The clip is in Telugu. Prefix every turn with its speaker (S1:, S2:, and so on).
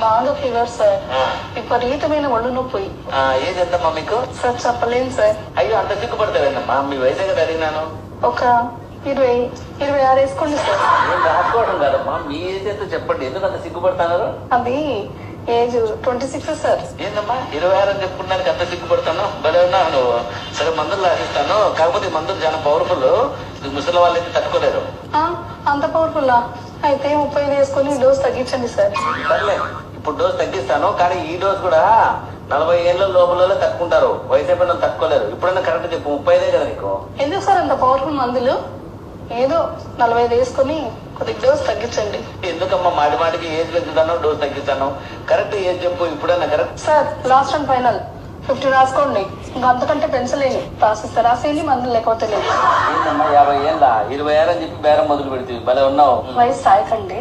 S1: బాగా ఫీవర్ సార్. విపరీతమైన ఒళ్ళు నొప్పి.
S2: ఎంతమ్మా మీకు?
S1: సార్ చెప్పలేను సార్.
S2: అయ్యో అంత సిగ్గుపడతావేందమ్మా? మీ వయసే కదా అడిగినాను.
S1: ఒక ఇరవై ఇరవై ఆరు వేసుకోండి సార్.
S2: రాసుకోవడం కాదమ్మా. మీ ఏజ్ ఎంతో చెప్పండి. ఎందుకు అంత సిగ్గుపడతారు
S1: అది ఏజ్ ట్వంటీ సిక్స్ సార్.
S2: ఏందమ్మా? ఇరవై ఆరు అని చెప్పుకున్నానికి అంత సిగ్గుపడతాను భలే ఉన్నావు నువ్వు. సరే మందులు రాసిస్తాను కాకపోతే మందులు చాలా పవర్ఫుల్ ముసలి వాళ్ళు అయితే తట్టుకోలేరు.
S1: ఆ, అంత పవర్ఫుల్లా అయితే ముప్పై వేసుకొని డోస్ తగ్గించండి సార్.
S2: సర్లే. ఇప్పుడు డోస్ తగ్గిస్తాను కానీ ఈ డోస్ కూడా నలభై ఏళ్ళ లోపల తట్టుకుంటారు. వయసు అయిపోయిన వాళ్ళు తట్టుకోలేరు. ఇప్పుడైనా కరెక్ట్ చెప్పు ముప్పై ఐదే కదా నీకు?
S1: ఎందుకు సార్ అంత పవర్ఫుల్ మందులు? ఏదో నలభై ఐదు వేసుకొని కొద్దిగా డోస్ తగ్గించండి.
S2: ఎందుకమ్మా మాటి మాటికి ఏజ్ పెంచుతాను డోస్ తగ్గిస్తాను? కరెక్ట్ ఏజ్ చెప్పు ఇప్పుడైనా correct?
S1: Sir last and final fifty రాసుకోండి. ఇంకా అంతకంటే పెంచలేని. రాసిస్తే రాసేయండి మందులు లేకపోతే లేదు.
S2: యాభై ఏళ్ళ? ఇరవై అని చెప్పి బేరం మొదలు పెడితే భలే ఉన్నావు.
S1: వయసు సాయకండి.